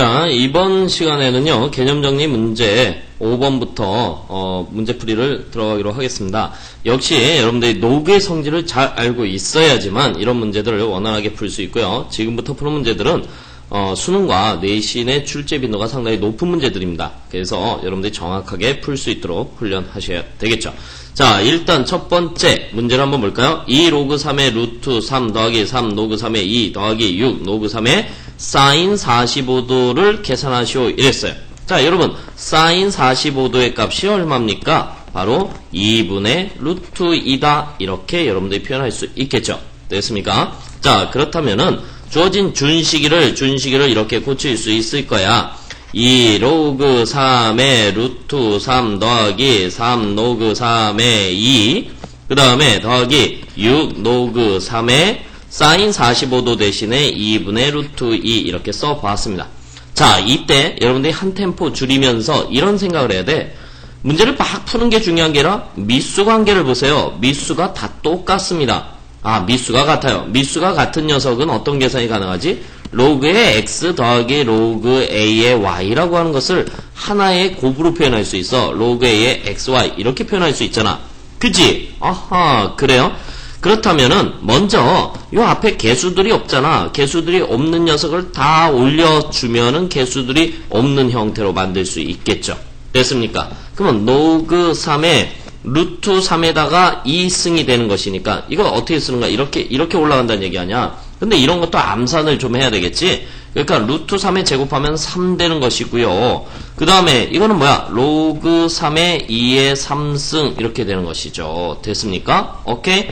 자, 이번 시간에는요, 개념 정리 문제 5번부터, 어, 문제풀이를 들어가기로 하겠습니다. 역시 여러분들이 노그의 성질을 잘 알고 있어야지만 이런 문제들을 원활하게 풀 수 있고요. 지금부터 푸는 문제들은, 어, 수능과 내신의 출제 빈도가 상당히 높은 문제들입니다. 그래서 여러분들이 정확하게 풀 수 있도록 훈련하셔야 되겠죠. 자, 일단 첫 번째 문제를 한번 볼까요? 2 로그 3의 루트 3 더하기 3 로그 3의 2 더하기 6 로그 3의 사인 45도를 계산하시오 이랬어요. 자, 여러분 사인 45도의 값이 얼마입니까? 바로 2분의 루트 2다 이렇게 여러분들이 표현할 수 있겠죠. 됐습니까? 자, 그렇다면은 주어진 준식이를 준식이를 이렇게 고칠 수 있을 거야. 2 로그 3의 루트 3 더하기 3 로그 3의 2, 그 다음에 더하기 6 로그 3의 사인 45도 대신에 2분의 루트 2 이렇게 써봤습니다. 자, 이때 여러분들이 한 템포 줄이면서 이런 생각을 해야 돼. 문제를 막 푸는 게 중요한 게 아니라 미수 관계를 보세요. 미수가 다 똑같습니다. 아, 미수가 같아요. 미수가 같은 녀석은 어떤 계산이 가능하지? 로그의 x 더하기 로그 a의 y라고 하는 것을 하나의 곱으로 표현할 수 있어. 로그 a의 xy 이렇게 표현할 수 있잖아. 그지? 아하, 그래요? 그렇다면은 먼저 요 앞에 개수들이 없잖아. 개수들이 없는 녀석을 다 올려주면은 개수들이 없는 형태로 만들 수 있겠죠. 됐습니까? 그러면 로그 3의 루트 3에다가 2승이 되는 것이니까 이거 어떻게 쓰는가? 이렇게 이렇게 올라간다는 얘기 아니야. 근데 이런 것도 암산을 좀 해야 되겠지? 그러니까 루트 3에 제곱하면 3 되는 것이고요. 그 다음에 이거는 뭐야? 로그 3에 2의 3승 이렇게 되는 것이죠. 됐습니까? 오케이?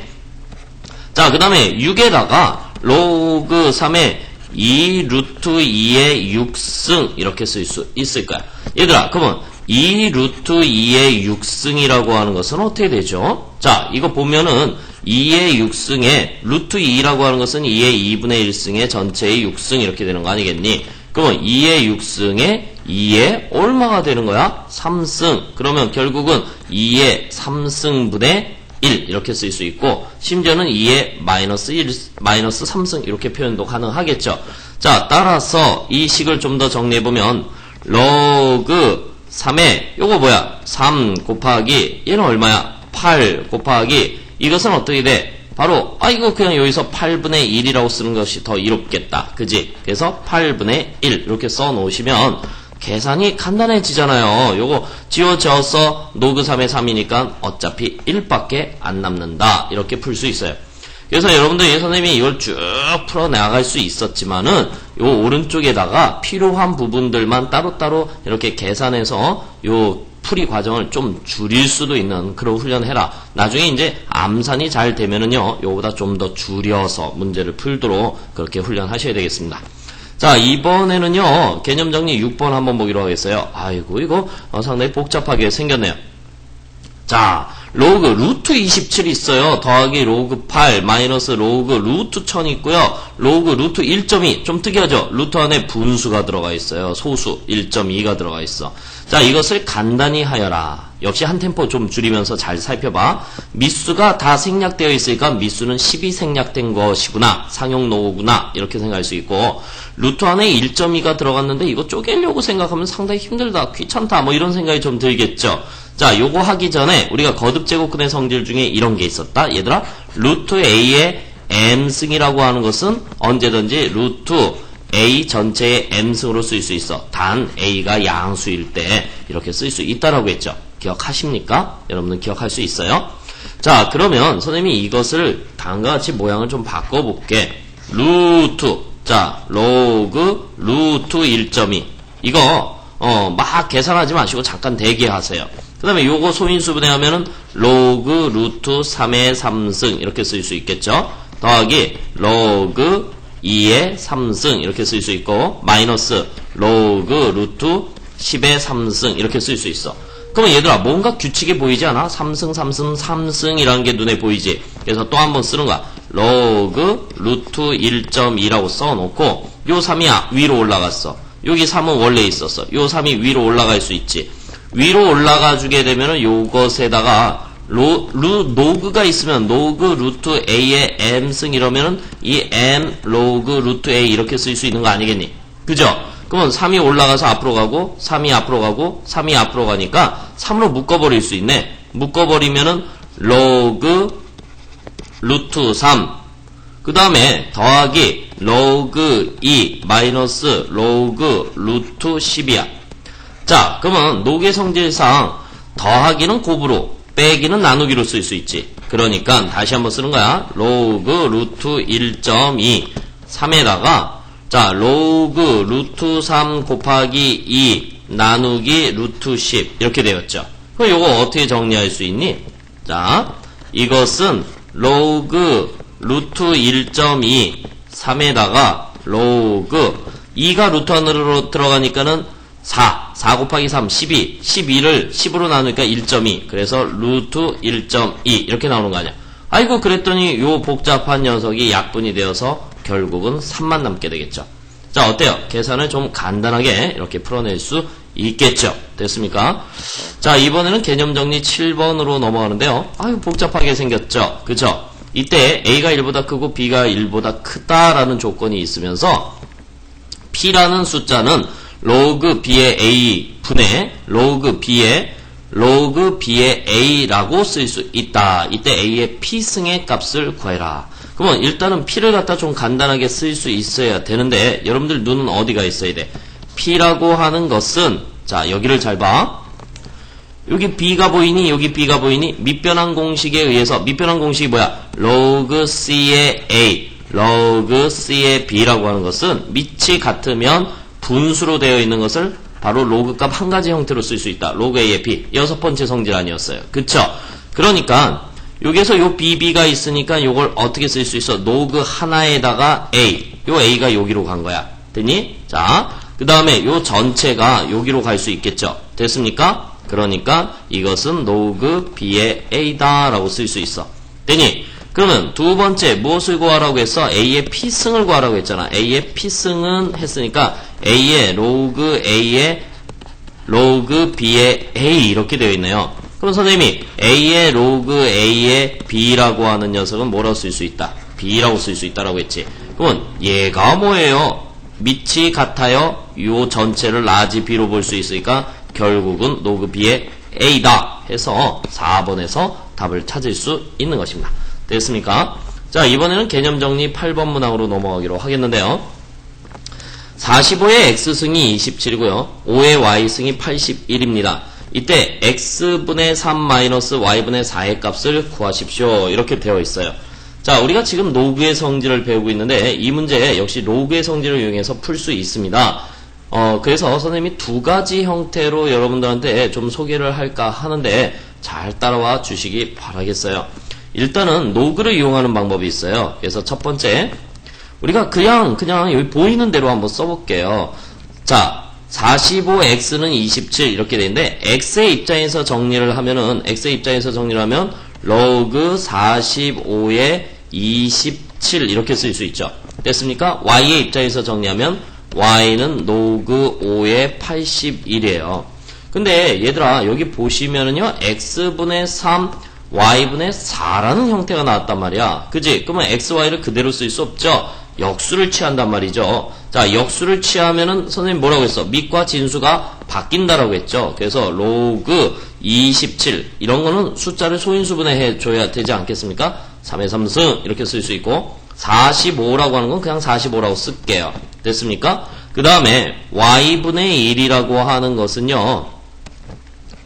자, 그 다음에 6에다가 로그 3에 2 루트 2의 6승 이렇게 쓸 수 있을 거야. 얘들아, 그러면 2 루트 2의 6승이라고 하는 것은 어떻게 되죠? 자, 이거 보면은 2의 6승에 루트 2라고 하는 것은 2의 2분의 1승의 전체의 6승 이렇게 되는 거 아니겠니? 그러면 2의 6승에 2의 얼마가 되는 거야? 3승. 그러면 결국은 2의 3승분의 1 이렇게 쓸 수 있고 심지어는 2의 마이너스 1 마이너스 3승 이렇게 표현도 가능하겠죠. 자, 따라서 이 식을 좀 더 정리해 보면 로그 3에 요거 뭐야? 3 곱하기 얘는 얼마야? 8 곱하기 이것은 어떻게 돼? 바로 아 이거 그냥 여기서 8분의 1이라고 쓰는 것이 더 이롭겠다. 그지? 그래서 8분의 1 이렇게 써 놓으시면 계산이 간단해지잖아요. 요거 지워져서 노그 3의 3이니까 어차피 1밖에 안 남는다. 이렇게 풀 수 있어요. 그래서 여러분들 이 선생님이 이걸 쭉 풀어 나갈 수 있었지만은 요 오른쪽에다가 필요한 부분들만 따로따로 이렇게 계산해서 요 풀이 과정을 좀 줄일 수도 있는 그런 훈련을 해라. 나중에 이제 암산이 잘 되면은요, 요보다 좀 더 줄여서 문제를 풀도록 그렇게 훈련하셔야 되겠습니다. 자, 이번에는요, 개념 정리 6번 한번 보기로 하겠어요. 아이고, 이거 어, 상당히 복잡하게 생겼네요. 자, 로그 루트 27 있어요. 더하기 로그 8 마이너스 로그 루트 1000 있고요. 로그 루트 1.2 좀 특이하죠. 루트 안에 분수가 들어가 있어요. 소수 1.2가 들어가 있어. 자 이것을 간단히 하여라. 역시 한 템포 좀 줄이면서 잘 살펴봐. 미수가 다 생략되어 있으니까 미수는 10이 생략된 것이구나. 상용 노구나. 이렇게 생각할 수 있고 루트 안에 1.2가 들어갔는데 이거 쪼개려고 생각하면 상당히 힘들다. 귀찮다. 뭐 이런 생각이 좀 들겠죠. 자, 요거 하기 전에 우리가 거듭 제곱근의 성질 중에 이런 게 있었다. 얘들아, 루트 a의 m승이라고 하는 것은 언제든지 루트 a 전체의 m승으로 쓸 수 있어. 단 a가 양수일 때 이렇게 쓸 수 있다라고 했죠. 기억하십니까? 여러분들 기억할 수 있어요? 자, 그러면 선생님이 이것을 다음과 같이 모양을 좀 바꿔볼게. 루트, 자, 로그, 루트 1.2. 이거, 어, 막 계산하지 마시고 잠깐 대기하세요. 그 다음에 요거 소인수 분해 하면은 로그 루트 3의 3승 이렇게 쓸 수 있겠죠. 더하기 로그 2의 3승 이렇게 쓸 수 있고 마이너스 로그 루트 10의 3승 이렇게 쓸 수 있어. 그러면 얘들아 뭔가 규칙이 보이지 않아? 3승 3승 3승이라는 게 눈에 보이지. 그래서 또 한 번 쓰는 거야. 로그 루트 1.2라고 써놓고 요 3이야 위로 올라갔어. 여기 3은 원래 있었어. 요 3이 위로 올라갈 수 있지. 위로 올라가 주게 되면은 요것에다가 로, 루, 노그가 있으면 노그 루트 a의 m승 이러면은 이 m 로그 루트 a 이렇게 쓸 수 있는 거 아니겠니? 그죠? 그러면 3이 올라가서 앞으로 가고 3이 앞으로 가고 3이 앞으로 가니까 3으로 묶어버릴 수 있네. 묶어버리면은 로그 루트 3. 그 다음에 더하기 로그 2 마이너스 로그 루트 10이야. 자, 그러면 노계 성질상 더하기는 곱으로 빼기는 나누기로 쓸 수 있지. 그러니까 다시 한번 쓰는 거야. 로그 루트 1.2 3에다가 자 로그 루트 3 곱하기 2 나누기 루트 10 이렇게 되었죠. 그럼 이거 어떻게 정리할 수 있니? 자 이것은 로그 루트 1.2 3에다가 로그 2가 루트 안으로 들어가니까는 4, 4 곱하기 3, 12, 12를 10으로 나누니까 1.2, 그래서 루트 1.2 이렇게 나오는 거 아니야. 아이고 그랬더니 요 복잡한 녀석이 약분이 되어서 결국은 3만 남게 되겠죠. 자 어때요? 계산을 좀 간단하게 이렇게 풀어낼 수 있겠죠. 됐습니까? 자 이번에는 개념 정리 7번으로 넘어가는데요. 아유 복잡하게 생겼죠. 그죠? 이때 A가 1보다 크고 B가 1보다 크다라는 조건이 있으면서 P라는 숫자는 로그 B의 A 분의 로그 B의 로그 B의 A라고 쓸 수 있다. 이때 A의 P승의 값을 구해라. 그러면 일단은 P를 갖다 좀 간단하게 쓸 수 있어야 되는데 여러분들 눈은 어디가 있어야 돼? P라고 하는 것은 자 여기를 잘 봐. 여기 B가 보이니 여기 B가 보이니 밑변환 공식에 의해서 밑변환 공식이 뭐야? 로그 C의 A 로그 C의 B라고 하는 것은 밑이 같으면 분수로 되어 있는 것을 바로 로그 값 한 가지 형태로 쓸 수 있다. 로그 A의 B. 여섯 번째 성질 아니었어요. 그쵸? 그러니까 여기에서 요 BB가 있으니까 요걸 어떻게 쓸 수 있어? 로그 하나에다가 A. 요 A가 여기로 간 거야. 됐니? 자, 그 다음에 요 전체가 여기로 갈 수 있겠죠? 됐습니까? 그러니까 이것은 로그 B의 A다 라고 쓸 수 있어. 됐니? 그러면 두 번째 무엇을 구하라고 했어? A의 P승을 구하라고 했잖아. A의 P승은 했으니까 A의 로그 A의 로그 B의 A 이렇게 되어 있네요. 그럼 선생님이 A의 로그 A의 B라고 하는 녀석은 뭐라고 쓸 수 있다? B라고 쓸 수 있다라고 했지. 그러면 얘가 뭐예요? 밑이 같아요. 요 전체를 라지 B로 볼 수 있으니까 결국은 로그 B의 A다 해서 4번에서 답을 찾을 수 있는 것입니다. 됐습니까? 자, 이번에는 개념 정리 8번 문항으로 넘어가기로 하겠는데요. 45의 x승이 27이고요. 5의 y승이 81입니다. 이때 x분의 3 마이너스 y분의 4의 값을 구하십시오. 이렇게 되어 있어요. 자, 우리가 지금 로그의 성질을 배우고 있는데 이 문제 역시 로그의 성질을 이용해서 풀 수 있습니다. 어, 그래서 선생님이 두 가지 형태로 여러분들한테 좀 소개를 할까 하는데 잘 따라와 주시기 바라겠어요. 일단은 로그를 이용하는 방법이 있어요. 그래서 첫 번째 우리가 그냥 그냥 여기 보이는 대로 한번 써볼게요. 자, 45x는 27 이렇게 되는데 x의 입장에서 정리를 하면은 x의 입장에서 정리를 하면 로그 45의 27 이렇게 쓸 수 있죠. 됐습니까? y의 입장에서 정리하면 y는 로그 5의 81이에요. 근데 얘들아 여기 보시면은요 x분의 3 y분의 4라는 형태가 나왔단 말이야. 그지? 그러면 x, y를 그대로 쓸 수 없죠? 역수를 취한단 말이죠. 자, 역수를 취하면은 선생님 뭐라고 했어? 밑과 진수가 바뀐다라고 했죠. 그래서 로그 27 이런 거는 숫자를 소인수분해 해 줘야 되지 않겠습니까? 3의 3승 이렇게 쓸 수 있고 45라고 하는 건 그냥 45라고 쓸게요. 됐습니까? 그 다음에 y분의 1이라고 하는 것은요.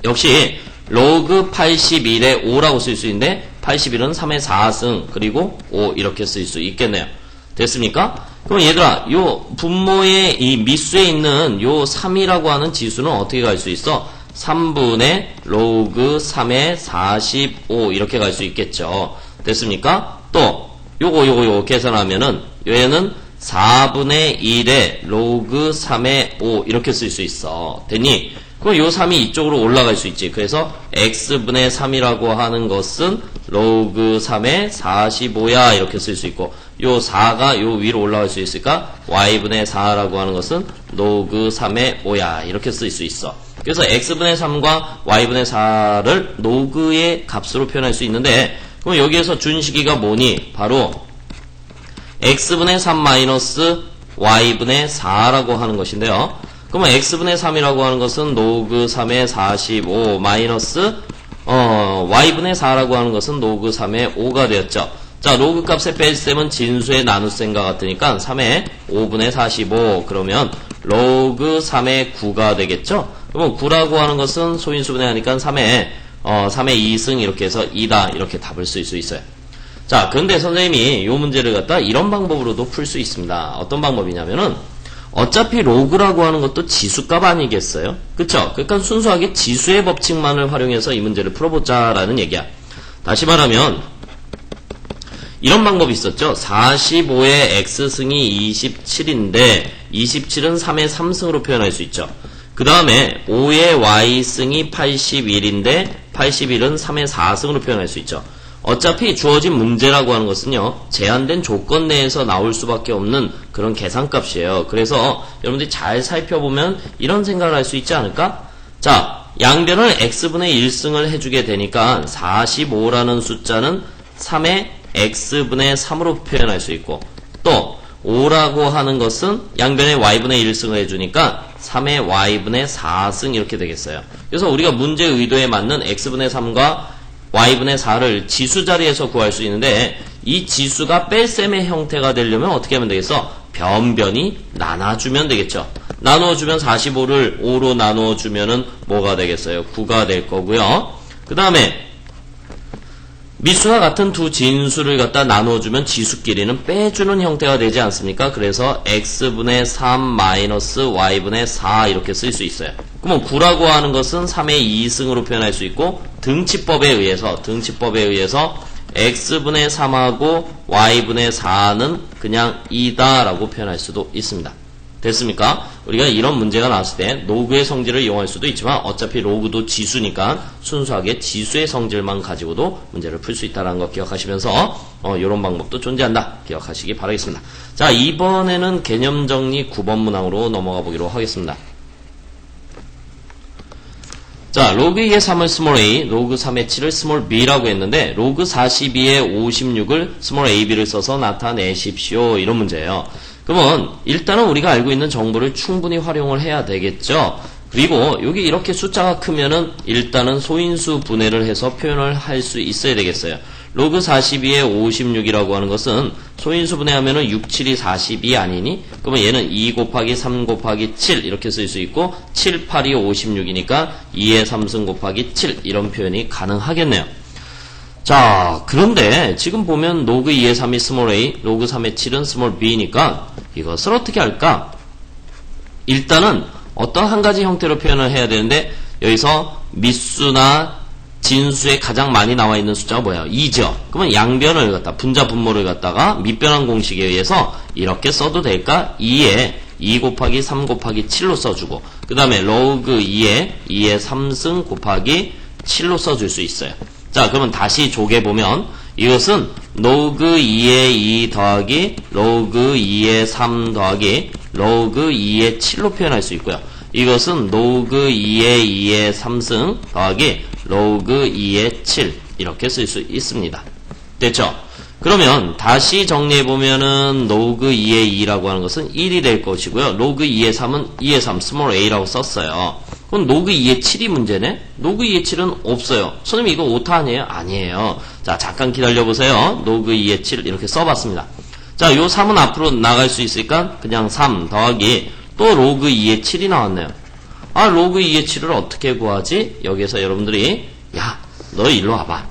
역시 로그 81에 5라고 쓸 수 있는데 81은 3의 4승 그리고 5 이렇게 쓸 수 있겠네요. 됐습니까? 그럼 얘들아 요 분모의 이 밑수에 있는 요 3이라고 하는 지수는 어떻게 갈 수 있어? 3분의 로그 3의 45 이렇게 갈 수 있겠죠. 됐습니까? 또 요거 요거 요거 계산하면은 얘는 4분의 1의 로그 3의 5 이렇게 쓸 수 있어. 됐니? 그럼 요 3이 이쪽으로 올라갈 수 있지. 그래서 x분의 3이라고 하는 것은 로그 3의 45야 이렇게 쓸 수 있고 요 4가 요 위로 올라갈 수 있으니까 y분의 4라고 하는 것은 로그 3의 5야 이렇게 쓸 수 있어. 그래서 x분의 3과 y분의 4를 로그의 값으로 표현할 수 있는데 그럼 여기에서 준 식이가 뭐니? 바로 x분의 3 마이너스 y분의 4라고 하는 것인데요. 그러면 x분의 3이라고 하는 것은 로그 3의 45 마이너스 어, y분의 4라고 하는 것은 로그 3의 5가 되었죠. 자, 로그 값의 뺄셈은 진수의 나눗셈과 같으니까 3의 5분의 45 그러면 로그 3의 9가 되겠죠. 그러면 9라고 하는 것은 소인수분해 하니까 3의 어, 3의 2승 이렇게 해서 2다 이렇게 답을 쓸 수 있어요. 자, 그런데 선생님이 이 문제를 갖다 이런 방법으로도 풀 수 있습니다. 어떤 방법이냐면은 어차피 로그라고 하는 것도 지수값 아니겠어요? 그쵸? 그러니까 순수하게 지수의 법칙만을 활용해서 이 문제를 풀어보자라는 얘기야. 다시 말하면 이런 방법이 있었죠. 45의 x승이 27인데 27은 3의 3승으로 표현할 수 있죠. 그 다음에 5의 y승이 81인데 81은 3의 4승으로 표현할 수 있죠. 어차피 주어진 문제라고 하는 것은요, 제한된 조건 내에서 나올 수밖에 없는 그런 계산값이에요. 그래서 여러분들이 잘 살펴보면 이런 생각을 할 수 있지 않을까? 자, 양변을 x분의 1승을 해주게 되니까 45라는 숫자는 3의 x분의 3으로 표현할 수 있고, 또 5라고 하는 것은 양변에 y분의 1승을 해주니까 3의 y분의 4승 이렇게 되겠어요. 그래서 우리가 문제 의도에 맞는 x분의 3과 y분의 4를 지수 자리에서 구할 수 있는데 이 지수가 뺄셈의 형태가 되려면 어떻게 하면 되겠어? 변변이 나눠주면 되겠죠. 나누어주면 45를 5로 나누어주면은 뭐가 되겠어요? 9가 될 거고요. 그 다음에 미수와 같은 두 진수를 갖다 나누어주면 지수끼리는 빼주는 형태가 되지 않습니까? 그래서 x분의 3 마이너스 y분의 4 이렇게 쓸 수 있어요. 그러면 9라고 하는 것은 3의 2승으로 표현할 수 있고 등치법에 의해서 등치법에 의해서 x분의 3하고 y분의 4는 그냥 2다라고 표현할 수도 있습니다. 됐습니까? 우리가 이런 문제가 나왔을 때 로그의 성질을 이용할 수도 있지만 어차피 로그도 지수니까 순수하게 지수의 성질만 가지고도 문제를 풀 수 있다는 거 기억하시면서 어, 이런 방법도 존재한다 기억하시기 바라겠습니다. 자 이번에는 개념 정리 9번 문항으로 넘어가 보기로 하겠습니다. 자, 로그 2의 3을 스몰 a, 로그 3의 7을 스몰 b라고 했는데, 로그 42의 56을 스몰 ab를 써서 나타내십시오. 이런 문제예요. 그러면 일단은 우리가 알고 있는 정보를 충분히 활용을 해야 되겠죠. 그리고 여기 이렇게 숫자가 크면은 일단은 소인수 분해를 해서 표현을 할 수 있어야 되겠어요. 로그 42에 56이라고 하는 것은 소인수 분해 하면은 6, 7이 42 아니니? 그러면 얘는 2 곱하기 3 곱하기 7 이렇게 쓸 수 있고 7, 8이 56이니까 2의 3승 곱하기 7 이런 표현이 가능하겠네요. 자, 그런데 지금 보면 로그 2의 3이 스몰 a, 로그 3의 7은 스몰 b니까 이것을 어떻게 할까? 일단은 어떤 한 가지 형태로 표현을 해야 되는데 여기서 미수나 진수에 가장 많이 나와 있는 숫자가 뭐예요? 2죠. 그러면 양변을 갖다 분자 분모를 갖다가 밑변환 공식에 의해서 이렇게 써도 될까? 2에 2 곱하기 3 곱하기 7로 써주고 그 다음에 로그 2에 2의 3승 곱하기 7로 써줄 수 있어요. 자, 그러면 다시 조개 보면 이것은 로그 2의 2 더하기 로그 2의 3 더하기 로그 2의 7로 표현할 수 있고요. 이것은 로그 2의 2의 3승 더하기 로그 2의 7 이렇게 쓸 수 있습니다. 됐죠? 그러면 다시 정리해 보면은 로그 2의 2라고 하는 것은 1이 될 것이고요. 로그 2의 3은 2의 3 스몰 a라고 썼어요. 그럼 로그 2의 7이 문제네? 로그 2의 7은 없어요. 선생님 이거 오타 아니에요? 아니에요. 자 잠깐 기다려 보세요. 로그 2의 7 이렇게 써봤습니다. 자, 요 3은 앞으로 나갈 수 있으니까 그냥 3 더하기 또 로그 2의 7이 나왔네요. 아, 로그 2의 7을 어떻게 구하지? 여기서 여러분들이 야, 너 일로 와봐.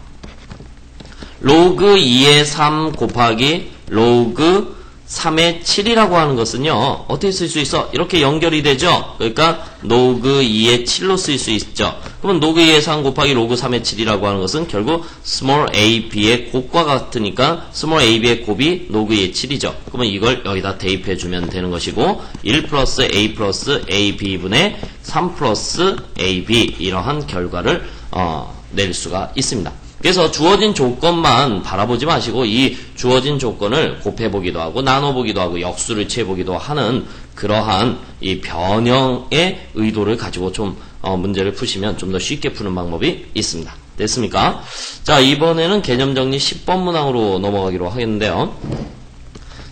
로그 2의 3 곱하기 로그 3의 7이라고 하는 것은요, 어떻게 쓸 수 있어? 이렇게 연결이 되죠? 그러니까, 로그 2의 7로 쓸 수 있죠. 그러면 로그 2의 3 곱하기 로그 3의 7이라고 하는 것은 결국 small a, b의 곱과 같으니까 small a, b의 곱이 로그 2의 7이죠. 그러면 이걸 여기다 대입해 주면 되는 것이고, 1 플러스 a 플러스 a, b분의 3 플러스 a, b 이러한 결과를 어, 낼 수가 있습니다. 그래서 주어진 조건만 바라보지 마시고 이 주어진 조건을 곱해보기도 하고 나눠보기도 하고 역수를 채보기도 하는 그러한 이 변형의 의도를 가지고 좀 어, 문제를 푸시면 좀 더 쉽게 푸는 방법이 있습니다. 됐습니까? 자 이번에는 개념 정리 10번 문항으로 넘어가기로 하겠는데요.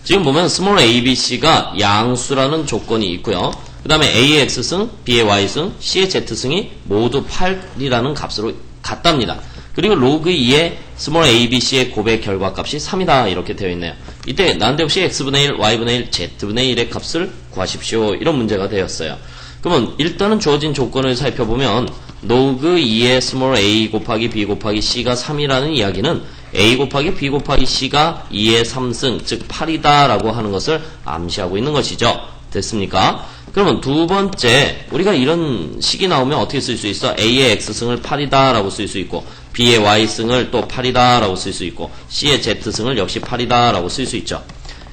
지금 보면 small abc가 양수라는 조건이 있고요. 그 다음에 a의 x승, b의 y승, c의 z승이 모두 8이라는 값으로 같답니다. 그리고 로그 2의 small abc의 곱의 결과값이 3이다 이렇게 되어 있네요. 이때 난데없이 x분의 1, y분의 1, z분의 1의 값을 구하십시오. 이런 문제가 되었어요. 그러면 일단은 주어진 조건을 살펴보면 로그 2의 small a 곱하기 b 곱하기 c가 3이라는 이야기는 a 곱하기 b 곱하기 c가 2의 3승 즉 8이다 라고 하는 것을 암시하고 있는 것이죠. 됐습니까? 그러면 두 번째 우리가 이런 식이 나오면 어떻게 쓸 수 있어? a의 x승을 8이다 라고 쓸 수 있고 b의 y승을 또 8이다 라고 쓸 수 있고 c의 z승을 역시 8이다 라고 쓸 수 있죠.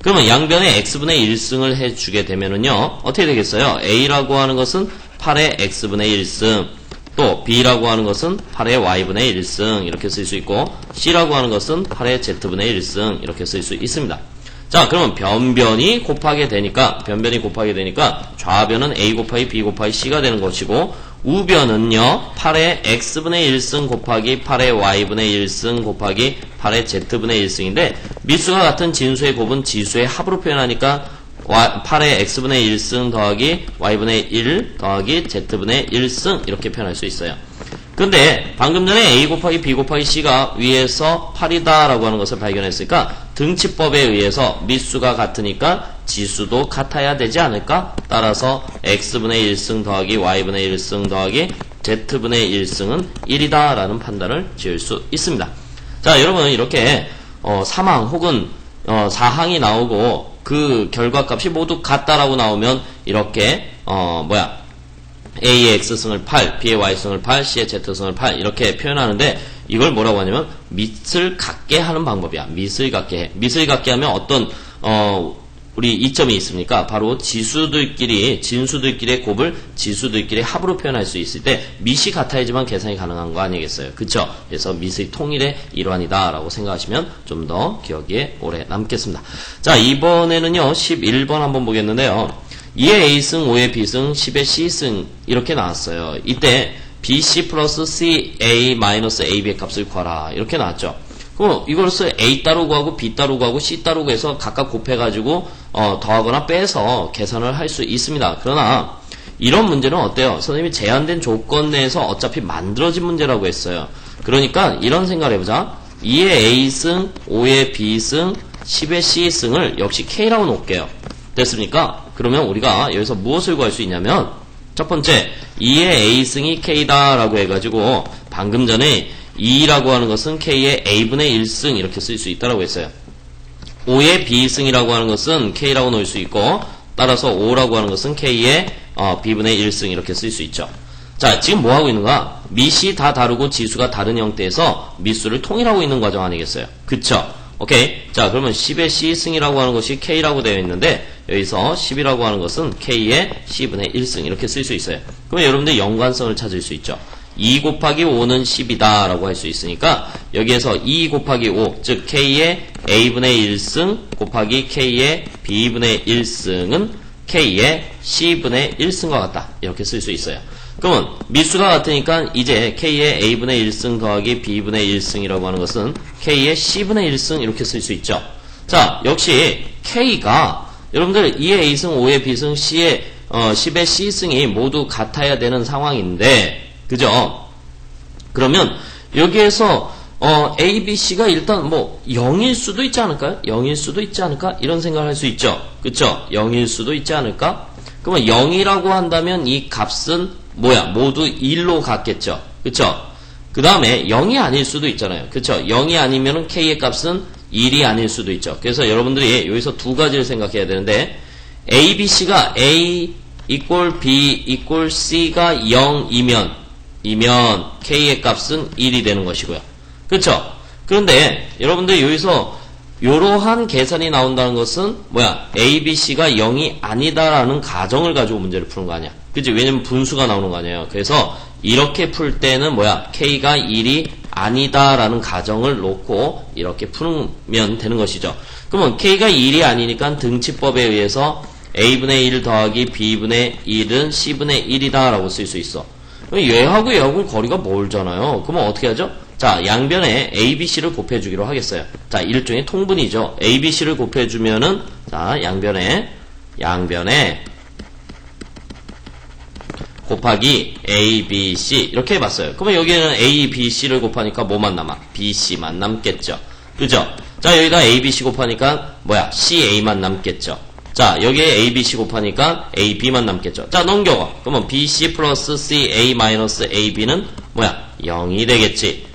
그러면 양변에 x분의 1승을 해주게 되면은요 어떻게 되겠어요? a라고 하는 것은 8의 x분의 1승 또 b라고 하는 것은 8의 y분의 1승 이렇게 쓸 수 있고 c라고 하는 것은 8의 z분의 1승 이렇게 쓸 수 있습니다. 자 그러면 변변이 곱하게 되니까 변변이 곱하게 되니까 좌변은 a 곱하기 b 곱하기 c가 되는 것이고 우변은요 8의 x분의 1승 곱하기 8의 y분의 1승 곱하기 8의 z분의 1승인데 미수가 같은 진수의 곱은 지수의 합으로 표현하니까 8의 x분의 1승 더하기 y분의 1 더하기 z분의 1승 이렇게 표현할 수 있어요. 근데 방금 전에 a 곱하기 b 곱하기 c가 위에서 8이다 라고 하는 것을 발견했으니까 등치법에 의해서 미수가 같으니까 지수도 같아야 되지 않을까? 따라서 x분의 1승 더하기 y분의 1승 더하기 z분의 1승은 1이다 라는 판단을 지을 수 있습니다. 자 여러분 이렇게 어, 사망 혹은 어, 사항이 나오고 그 결과값이 모두 같다라고 나오면 이렇게 어 뭐야 A의 X승을 8, B의 Y승을 8, C의 Z승을 8 이렇게 표현하는데 이걸 뭐라고 하냐면 밑을 같게 하는 방법이야. 밑을 같게 해. 밑을 같게 하면 어떤 어 우리 이점이 있습니까? 바로 지수들끼리 진수들끼리의 곱을 지수들끼리 합으로 표현할 수 있을 때 밑이 같아야지만 계산이 가능한 거 아니겠어요? 그쵸? 그래서 밑의 통일의 일환이다라고 생각하시면 좀 더 기억에 오래 남겠습니다. 자 이번에는요 11번 한번 보겠는데요. 2의 A승, 5의 B승, 10의 C승 이렇게 나왔어요. 이때 BC 플러스 CA 마이너스 AB의 값을 구하라 이렇게 나왔죠. 그럼 이걸로써 A 따로 구하고 B 따로 구하고 C 따로 구해서 각각 곱해가지고 어, 더하거나 빼서 계산을 할 수 있습니다. 그러나 이런 문제는 어때요? 선생님이 제한된 조건 내에서 어차피 만들어진 문제라고 했어요. 그러니까 이런 생각을 해보자. 2의 A승, 5의 B승, 10의 C승을 역시 K라고 놓을게요. 됐습니까? 그러면 우리가 여기서 무엇을 구할 수 있냐면 첫 번째 2의 A승이 K다라고 해가지고 방금 전에 2라고 하는 것은 K의 A분의 1승 이렇게 쓸 수 있다라고 했어요. 5의 B승이라고 하는 것은 K라고 놓을 수 있고 따라서 5라고 하는 것은 K의 어, B분의 1승 이렇게 쓸 수 있죠. 자 지금 뭐 하고 있는가? 밑이 다 다르고 지수가 다른 형태에서 밑수를 통일하고 있는 과정 아니겠어요? 그쵸? 오케이. 자, 그러면 10의 C승이라고 하는 것이 K라고 되어 있는데, 여기서 10이라고 하는 것은 K의 C분의 1승. 이렇게 쓸 수 있어요. 그러면 여러분들 연관성을 찾을 수 있죠. 2 곱하기 5는 10이다. 라고 할 수 있으니까, 여기에서 2 곱하기 5, 즉 K의 A분의 1승 곱하기 K의 B분의 1승은 K의 C분의 1승과 같다. 이렇게 쓸 수 있어요. 그러면 미수가 같으니까 이제 K의 A분의 1승 더하기 B분의 1승이라고 하는 것은 K의 C분의 1승 이렇게 쓸 수 있죠. 자, 역시 K가 여러분들 2의 A승, 5의 B승, C의 어, 10의 C승이 모두 같아야 되는 상황인데 그죠? 그러면 여기에서 어, A, B, C가 일단 뭐 0일 수도 있지 않을까요? 0일 수도 있지 않을까? 이런 생각을 할 수 있죠. 그쵸? 0일 수도 있지 않을까? 그러면 0이라고 한다면 이 값은 뭐야? 모두 1로 갔겠죠. 그쵸? 그 다음에 0이 아닐 수도 있잖아요. 그쵸? 0이 아니면은 K의 값은 1이 아닐 수도 있죠. 그래서 여러분들이 여기서 두 가지를 생각해야 되는데 A, B, C가 A equal B equal C가 0이면 이면 K의 값은 1이 되는 것이고요. 그쵸? 그런데 여러분들 여기서 이러한 계산이 나온다는 것은 뭐야? A, B, C가 0이 아니다라는 가정을 가지고 문제를 푸는 거 아니야. 그치? 왜냐면 분수가 나오는 거 아니에요. 그래서 이렇게 풀 때는 뭐야? K가 1이 아니다라는 가정을 놓고 이렇게 풀면 되는 것이죠. 그러면 K가 1이 아니니까 등치법에 의해서 A분의 1 더하기 B분의 1은 C분의 1이다 라고 쓸 수 있어. 얘하고 얘하고 거리가 멀잖아요. 그러면 어떻게 하죠? 자, 양변에 ABC를 곱해주기로 하겠어요. 자, 일종의 통분이죠. ABC를 곱해주면은, 자, 양변에, 양변에, 곱하기 A, B, C 이렇게 해봤어요. 그러면 여기에는 A, B, C를 곱하니까 뭐만 남아? B, C만 남겠죠. 그죠? 자 여기다 A, B, C 곱하니까 뭐야? C, A만 남겠죠. 자 여기에 A, B, C 곱하니까 A, B만 남겠죠. 자 넘겨가. 그러면 B, C 플러스 C, A 마이너스 A, B는 뭐야? 0이 되겠지.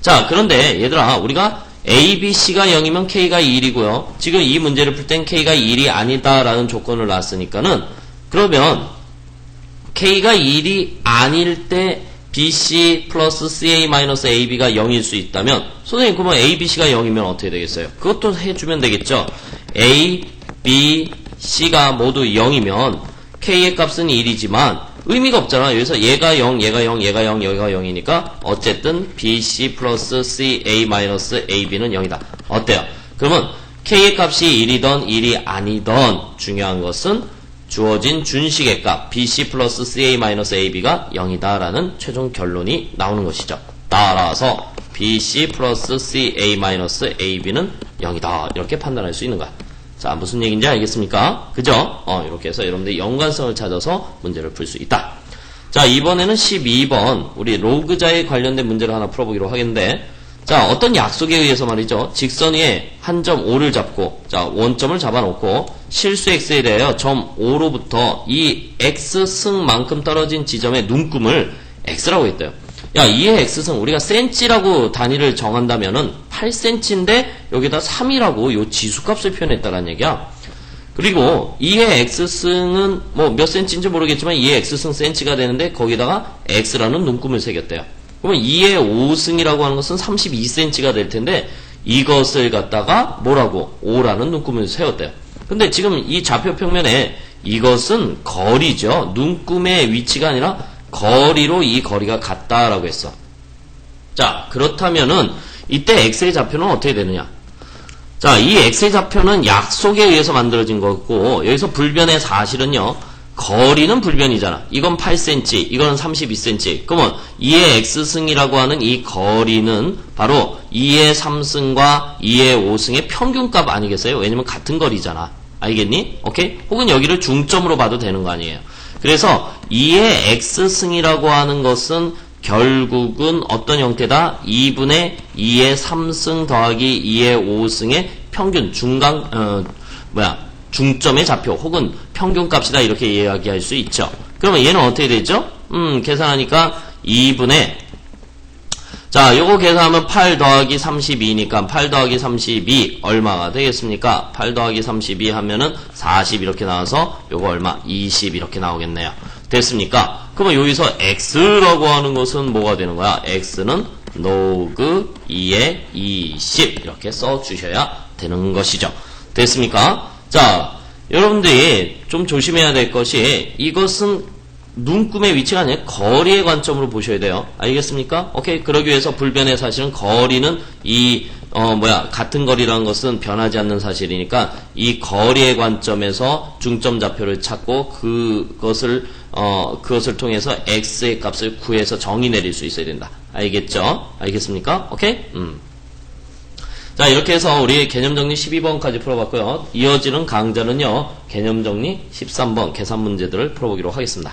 자 그런데 얘들아 우리가 A, B, C가 0이면 K가 1이고요. 지금 이 문제를 풀 땐 K가 1이 아니다라는 조건을 놨으니까는 그러면 K가 1이 아닐 때 BC 플러스 CA 마이너스 AB가 0일 수 있다면 선생님 그러면 ABC가 0이면 어떻게 되겠어요? 그것도 해주면 되겠죠. A, B, C가 모두 0이면 K의 값은 1이지만 의미가 없잖아. 여기서 얘가 0, 얘가 0, 얘가 0, 얘가 0이니까 어쨌든 BC 플러스 CA 마이너스 AB는 0이다. 어때요? 그러면 K의 값이 1이던 1이 아니던 중요한 것은 주어진 준식의 값 BC 플러스 CA-AB가 0이다 라는 최종 결론이 나오는 것이죠. 따라서 BC 플러스 CA-AB는 0이다. 이렇게 판단할 수 있는 거야. 자, 무슨 얘기인지 알겠습니까? 그죠? 어, 이렇게 해서 여러분들이 연관성을 찾아서 문제를 풀 수 있다. 자, 이번에는 12번. 우리 로그자에 관련된 문제를 하나 풀어보기로 하겠는데, 자, 어떤 약속에 의해서 말이죠. 직선 위에 한 점 5를 잡고, 자, 원점을 잡아놓고, 실수 x에 대하여 점 5로부터 이 x승만큼 떨어진 지점의 눈금을 x라고 했대요. 야, 이의 x승, 우리가 센치라고 단위를 정한다면은 8cm인데, 여기다 3이라고 요 지수값을 표현했다는 얘기야. 그리고 2의 x승은 뭐 몇 센치인지 모르겠지만 2의 x승 센치가 되는데 거기다가 x라는 눈금을 새겼대요. 그러면 2의 5승이라고 하는 것은 32cm가 될 텐데 이것을 갖다가 뭐라고 5라는 눈금을 세웠대요. 근데 지금 이 좌표 평면에 이것은 거리죠. 눈금의 위치가 아니라 거리로 이 거리가 같다라고 했어. 자, 그렇다면은 이때 x의 좌표는 어떻게 되느냐? 자, 이 x의 좌표는 약속에 의해서 만들어진 거고 여기서 불변의 사실은요. 거리는 불변이잖아. 이건 8cm, 이거는 32cm. 그러면 2의 x승이라고 하는 이 거리는 바로 2의 3승과 2의 5승의 평균값 아니겠어요? 왜냐면 같은 거리잖아. 알겠니? 오케이? 혹은 여기를 중점으로 봐도 되는 거 아니에요. 그래서 2의 x승이라고 하는 것은 결국은 어떤 형태다? 2분의 2의 3승 더하기 2의 5승의 평균, 중간, 어, 뭐야, 중점의 좌표 혹은 평균값이다 이렇게 이야기할 수 있죠. 그러면 얘는 어떻게 되죠? 음, 계산하니까 2분의 자, 요거 계산하면 8 더하기 32니까 8 더하기 32 얼마가 되겠습니까? 8 더하기 32 하면은 40 이렇게 나와서 요거 얼마? 20 이렇게 나오겠네요. 됐습니까? 그러면 여기서 x라고 하는 것은 뭐가 되는 거야? x는 로그 2의 20 이렇게 써 주셔야 되는 것이죠. 됐습니까? 자, 여러분들이 좀 조심해야 될 것이 이것은 눈금의 위치가 아니라 거리의 관점으로 보셔야 돼요. 알겠습니까? 오케이. 그러기 위해서 불변의 사실은 거리는 이, 어, 뭐야, 같은 거리라는 것은 변하지 않는 사실이니까 이 거리의 관점에서 중점 좌표를 찾고 그것을, 어, 그것을 통해서 x의 값을 구해서 정의 내릴 수 있어야 된다. 알겠죠? 알겠습니까? 오케이? 음. 자, 이렇게 해서 우리 개념 정리 12번까지 풀어봤고요. 이어지는 강좌는요, 개념 정리 13번 계산 문제들을 풀어보기로 하겠습니다.